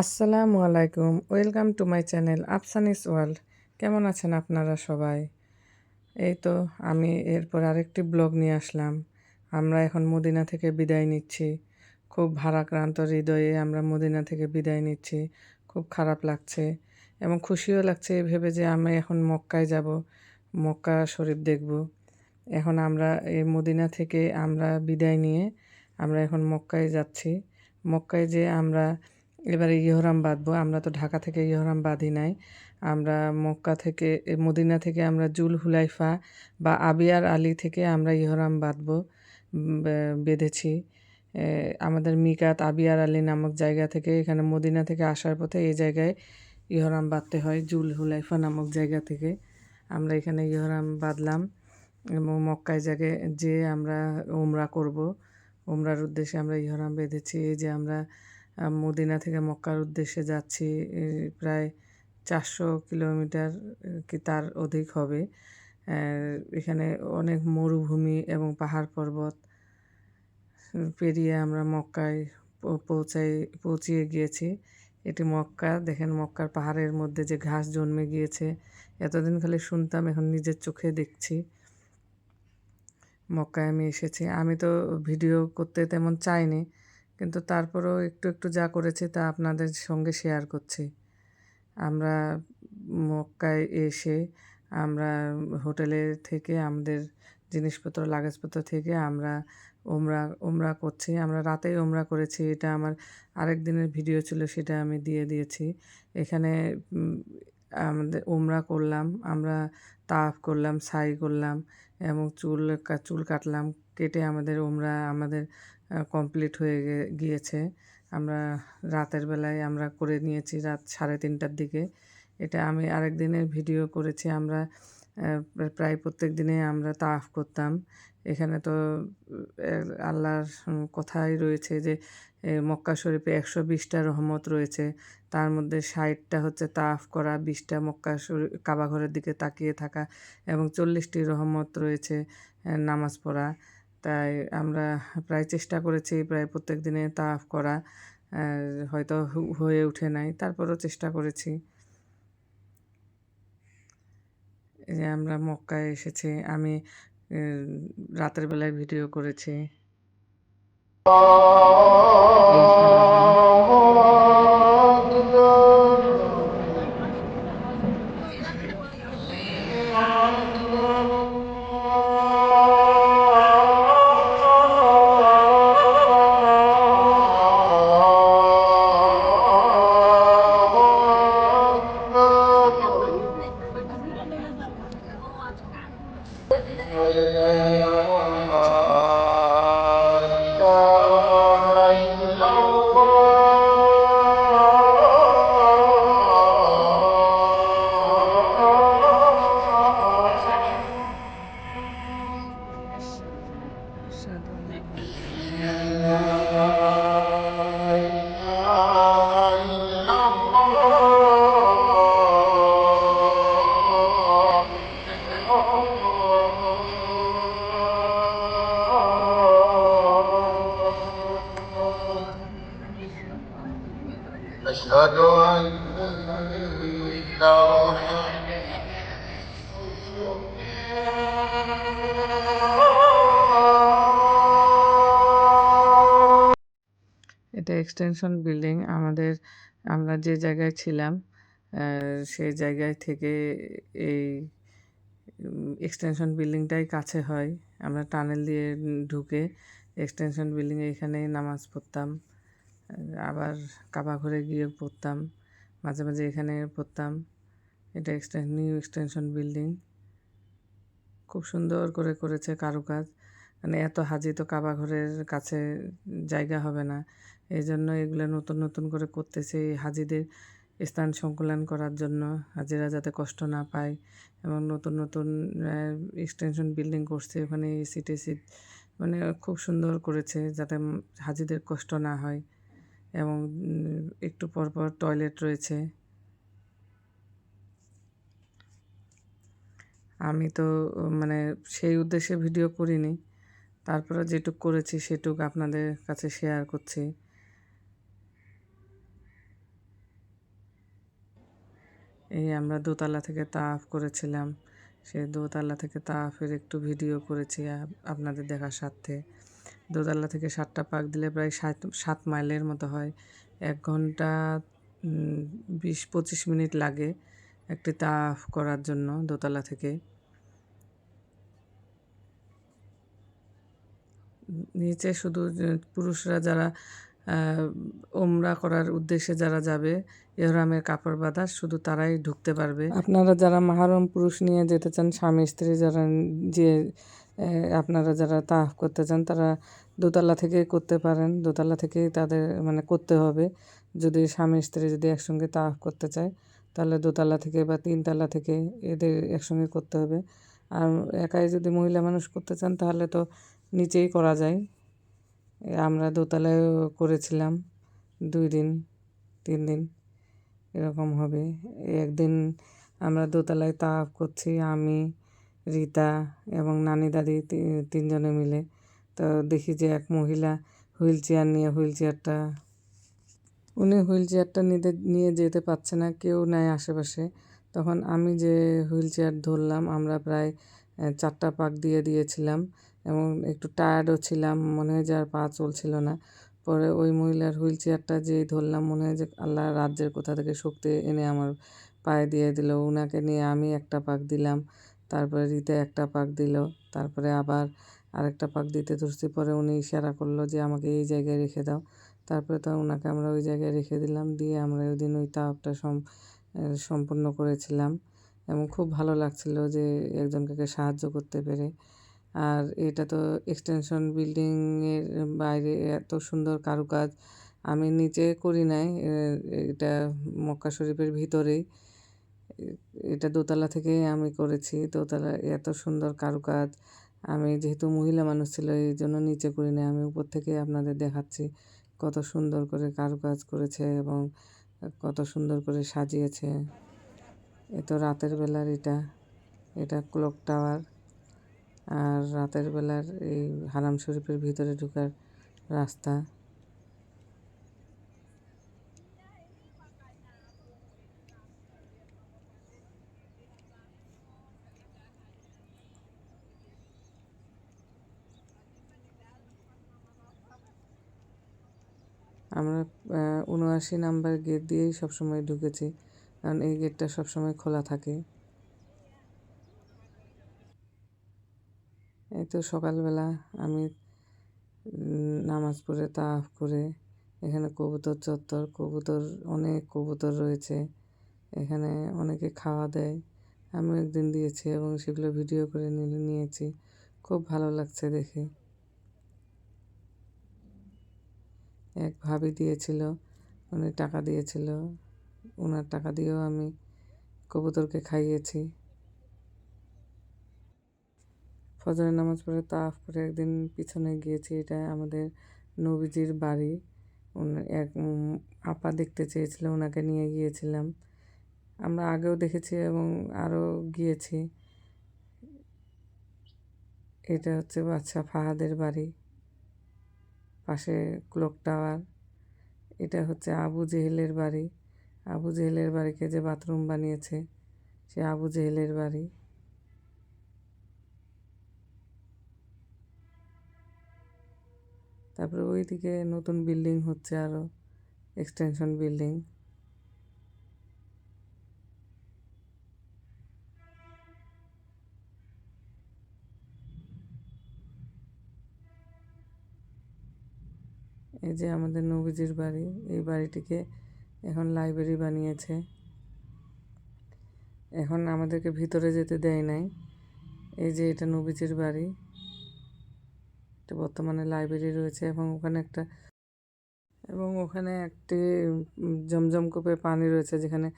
আসসালামু আলাইকুম। Welcome to my channel Afsani's world. কেমন আছেন আপনারা সবাই? এই তো আমি এরপর আরেকটি ব্লগ নিয়ে আসলাম। আমরা এখন মদিনা থেকে বিদায় নিচ্ছি। খুব ভারাক্রান্ত হৃদয়ে আমরা মদিনা থেকে বিদায় নিচ্ছি। খুব খারাপ লাগছে এবং খুশিও লাগছে এই ভেবে যে আমি এখন মক্কায় যাব, মক্কা শরীফ দেখব। এখন আমরা এই মদিনা থেকে আমরা বিদায় নিয়ে আমরা এখন মক্কায় যাচ্ছি। মক্কায় যে আমরা এবারে ইহরাম বাঁধবো। আমরা তো ঢাকা থেকে ইহরাম বাঁধি নাই। আমরা মক্কা থেকে মদিনা থেকে আমরা জুল হুলাইফা বা আবিয়ার আলী থেকে আমরা ইহরাম বাঁধবো বেঁধেছি। আমাদের মিকাত আবিয়ার আলী নামক জায়গা থেকে, এখানে মদিনা থেকে আসার পথে এই জায়গায় ইহরাম বাঁধতে হয় জুল হুলাইফা নামক জায়গা থেকে। আমরা এখানে ইহরাম বাঁধলাম এবং মক্কায় জায়গায় যে আমরা ওমরা করব। ওমরার উদ্দেশ্যে আমরা ইহরাম বেঁধেছি। এই যে আমরা মদিনা থেকে মক্কার উদ্দেশ্যে যাচ্ছি প্রায় চারশো কিলোমিটার কি তার অধিক হবে। এখানে অনেক মরুভূমি এবং পাহাড় পর্বত। পেরিয়ে আমরা মক্কায় পৌঁছাই, পৌঁছিয়ে গিয়েছি। এটি মক্কা, দেখেন মক্কার পাহাড়ের মধ্যে যে ঘাস জন্মে গিয়েছে। এতদিন খালি শুনতাম, এখন নিজের চোখে দেখছি। মক্কায় আমি এসেছি। আমি তো ভিডিও করতে তেমন চাইনি। কিন্তু তারপরেও একটু একটু যা করেছি তা আপনাদের সঙ্গে শেয়ার করছি। আমরা মক্কায় এসে, আমরা হোটেলে থেকে আমাদের জিনিসপত্র, লাগেজপত্র থেকে আমরা ওমরা ওমরা করছি। আমরা রাতেই ওমরা করেছি। এটা আমার আরেক দিনের ভিডিও ছিল, সেটা আমি দিয়ে দিয়েছি। এখানে আমাদের ওমরা করলাম, আমরা তাফ করলাম সাই করলাম এবং চুল চুল কাটলাম, কেটে আমাদের ওমরা আমাদের কমপ্লিট হয়ে গিয়েছে। আমরা রাতের বেলায় আমরা করে নিয়েছি রাত সাড়ে তিনটার দিকে। এটা আমি আরেক দিনের ভিডিও করেছি, আমরা প্রায় প্রত্যেক দিনে আমরা তাফ করতাম। এখানে তো আল্লাহর কথাই রয়েছে যে মক্কা শরীফে একশো বিশটা রহমত রয়েছে। তার মধ্যে ষাটটা হচ্ছে তাফ করা, বিশটা মক্কা শরীফ কাবাঘরের দিকে তাকিয়ে থাকা এবং চল্লিশটি রহমত রয়েছে নামাজ পড়া। তাই আমরা প্রায় চেষ্টা করেছি প্রায় প্রত্যেক দিনে তাফ করা হয়তো হয়ে ওঠে নাই, তারপরও চেষ্টা করেছি। যে আমরা মক্কায় এসেছি, আমি রাতের বেলায় ভিডিও করেছি। أشهد أن لا এটা এক্সটেনশন বিল্ডিং আমাদের আমরা যে জায়গায় ছিলাম সেই জায়গায় থেকে এই এক্সটেনশন বিল্ডিংটাই কাছে হয় আমরা টানেল দিয়ে ঢুকে এক্সটেনশন বিল্ডিংয়ে এখানে নামাজ পড়তাম আবার কাবা ঘরে গিয়ে পড়তাম, মাঝে মাঝে এখানে পড়তাম। এটা এক্সটেন নিউ এক্সটেনশন বিল্ডিং খুব সুন্দর করে করেছে কারুকাজ। মানে এত হাজি তো কাবা ঘরের কাছে জায়গা হবে না। এই জন্য এগুলো নতুন নতুন করে করতেছে এই হাজিদের স্থান সংকুলন করার জন্য, হাজিরা যাতে কষ্ট না পায়। এবং নতুন নতুন এক্সটেনশন বিল্ডিং করছে ওখানে এসি টেসি মানে খুব সুন্দর করেছে, যাতে হাজিদের কষ্ট না হয়। এবং একটু পরপর টয়লেট রয়েছে। আমি তো মানে সেই উদ্দেশ্যে ভিডিও করিনি। তারপরে যেটুক করেছি সেটুক আপনাদের কাছে শেয়ার করছি। এই আমরা দোতলা থেকে তাফ করেছিলাম। সেই দোতলা থেকে তাফের একটু ভিডিও করেছি আপনাদের দেখার সাথে। দোতলা থেকে সাতটা পাক দিলে প্রায় সাত সাত মাইলের মতো হয়। এক ঘণ্টা বিশ, পঁচিশ মিনিট লাগে একটি তাফ করার জন্য দোতলা থেকে। নিচে শুধু পুরুষরা যারা ওমরা করার উদ্দেশ্যে যারা যাবে ইহরামের কাপড় বাঁধা, শুধু তারাই ঢুকতে পারবে। আপনারা যারা মাহারম পুরুষ নিয়ে যেতে চান, স্বামী, স্ত্রী যারা যে আপনারা যারা তাফ করতে চান, তারা দোতলা থেকে করতে পারেন। দোতলা থেকেই তাদের মানে করতে হবে। যদি স্বামী স্ত্রী যদি একসঙ্গে তাফ করতে চায়, তাহলে দোতলা থেকে বা তিনতলা থেকে এদের একসঙ্গে করতে হবে। আর একাই যদি মহিলা মানুষ করতে চান, তাহলে তো নিচেই করা যায়। আমরা দোতলায় করেছিলাম দুই দিন, তিন দিন, এরকম হবে। একদিন আমরা দোতলায় তাপ করছি, আমি রীতা এবং নানি দাদি তিনজনে মিলে। তো দেখি যে এক মহিলা হুইল চেয়ার নিয়ে হুইল চেয়ারটা, উনি হুইল চেয়ারটা নিতে, নিয়ে যেতে পারছে না, কেউ নাই আশেপাশে। তখন আমি যে হুইল চেয়ার ধরলাম, আমরা প্রায় চারটা পাক দিয়ে দিয়েছিলাম এবং একটু টায়ার্ডও ছিলাম, মনে হয় যে আর পা চলছিল না। পরে ওই মহিলার হুইল চেয়ারটা যেই ধরলাম, মনে হয় যে আল্লাহ রাজ্যের কোথা থেকে শক্তি এনে আমার পায়ে দিয়ে দিল। ওনাকে নিয়ে আমি একটা পাক দিলাম। তারপরে রীতা একটা পাক দিল, তারপরে আবার আরেকটা পাক দিতে ধরছি, পরে উনি ইশারা করল যে আমাকে এই জায়গায় রেখে দাও। তারপরে তো ওনাকে আমরা ওই জায়গায় রেখে দিলাম, দিয়ে আমরা ওই দিন ওই সম সম্পূর্ণ করেছিলাম। এবং খুব ভালো লাগছিল যে একজনকে সাহায্য করতে পেরে। আর এটা তো এক্সটেনশন বিল্ডিংয়ের বাইরে এত সুন্দর কারুকাজ আমি নিচে করি নাই এটা মক্কা শরীফের ভিতরেই। এটা দোতলা থেকেই আমি করেছি। দোতলা এত সুন্দর কারুকাজ। আমি যেহেতু মহিলা মানুষ ছিল, এই জন্য নিচে করি না আমি উপর থেকে আপনাদের দেখাচ্ছি কত সুন্দর করে কারুকাজ করেছে এবং কত সুন্দর করে সাজিয়েছে। এ তো রাতের বেলার এটা। এটা ক্লক টাওয়ার। আর রাতের বেলার এই হারাম শরীফের ভিতরে ঢুকার রাস্তা। আমরা উনআশি নাম্বার গেট দিয়েই সবসময় ঢুকেছি। কারণ এই গেটটা সবসময় খোলা থাকে। এই তো সকালবেলা আমি নামাজ পড়ে তাফ করে, এখানে কবুতর চত্বর, কবুতর, অনেক কবুতর রয়েছে। এখানে অনেকে খাওয়া দেয়। আমি একদিন দিয়েছি এবং সেগুলো ভিডিও করে নিয়ে, নিয়েছি। খুব ভালো লাগছে দেখে। এক ভাবি দিয়েছিল, উনি টাকা দিয়েছিল। ওনার টাকা দিয়েও আমি কবুতরকে খাইয়েছি। ফজরের নামাজ পড়ে তাফ করে একদিন পিছনে গিয়েছি, এটা আমাদের নবীজির বাড়ি। এক আপা দেখতে চেয়েছিল ওনাকে নিয়ে গিয়েছিলাম। আমরা আগেও দেখেছি এবং আরও গিয়েছি। এটা হচ্ছে বাচ্চা ফাহাদের বাড়ি। পাশে ক্লক টাওয়ার। এটা হচ্ছে আবু জেহেলের বাড়ি। আবু জেহেলের বাড়িকে যে বাথরুম বানিয়েছে, সে আবু জেহেলের বাড়ি। তারপরে ওইদিকে নতুন বিল্ডিং হচ্ছে আরও এক্সটেনশন বিল্ডিং। এই যে আমাদের নবীজির বাড়ি, এই বাড়িটিকে এখন লাইব্রেরি বানিয়েছে। এখন আমাদেরকে ভিতরে যেতে দেয় নাই। এই যে এটা নবীজির বাড়ি, এটা বর্তমানে লাইব্রেরি রয়েছে এবং ওখানে একটা, এবং ওখানে একটি জমজম কূপে পানি রয়েছে যেখানে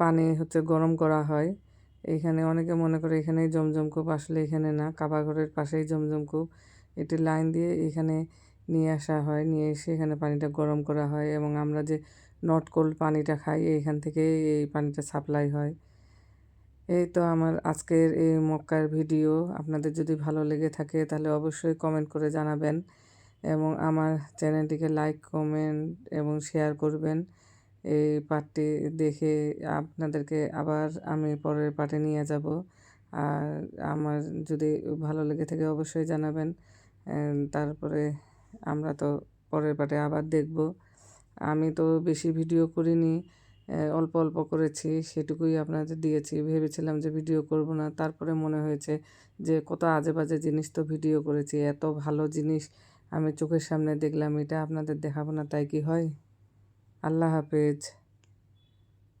পানি হচ্ছে গরম করা হয়। এইখানে অনেকে মনে করে এখানেই জমজম কূপ, আসলে এখানে না কাবা ঘরের পাশেই জমজম কূপ। এটি লাইন দিয়ে এখানে নিয়ে আসা হয়। নিয়ে এসে এখানে পানিটা গরম করা হয় এবং আমরা যে নট কোল্ড পানিটা খাই এইখান থেকে এই পানিটা সাপ্লাই হয়। এই তো আমার আজকের এই মক্কার ভিডিও। আপনাদের যদি ভালো লেগে থাকে তাহলে অবশ্যই কমেন্ট করে জানাবেন এবং আমার চ্যানেলটিকে লাইক কমেন্ট এবং শেয়ার করবেন। এই পার্টটি দেখে আপনাদেরকে আবার আমি পরের পার্টে নিয়ে যাব। আর আমার যদি ভালো লেগে থাকে অবশ্যই জানাবেন। তারপরে আমরা তো পরের বারে আবার দেখব। আমি তো বেশি ভিডিও করিনি অল্প অল্প করেছি, সেটুকুই আপনাদের দিয়েছি। ভেবেছিলাম যে ভিডিও করব না। তারপরে মনে হয়েছে যে কত আজে বাজে জিনিস তো ভিডিও করেছি, এত ভালো জিনিস আমি চোখের সামনে দেখলাম, এটা আপনাদের দেখাবো না, তাই কি হয়? আল্লাহ হাফেজ।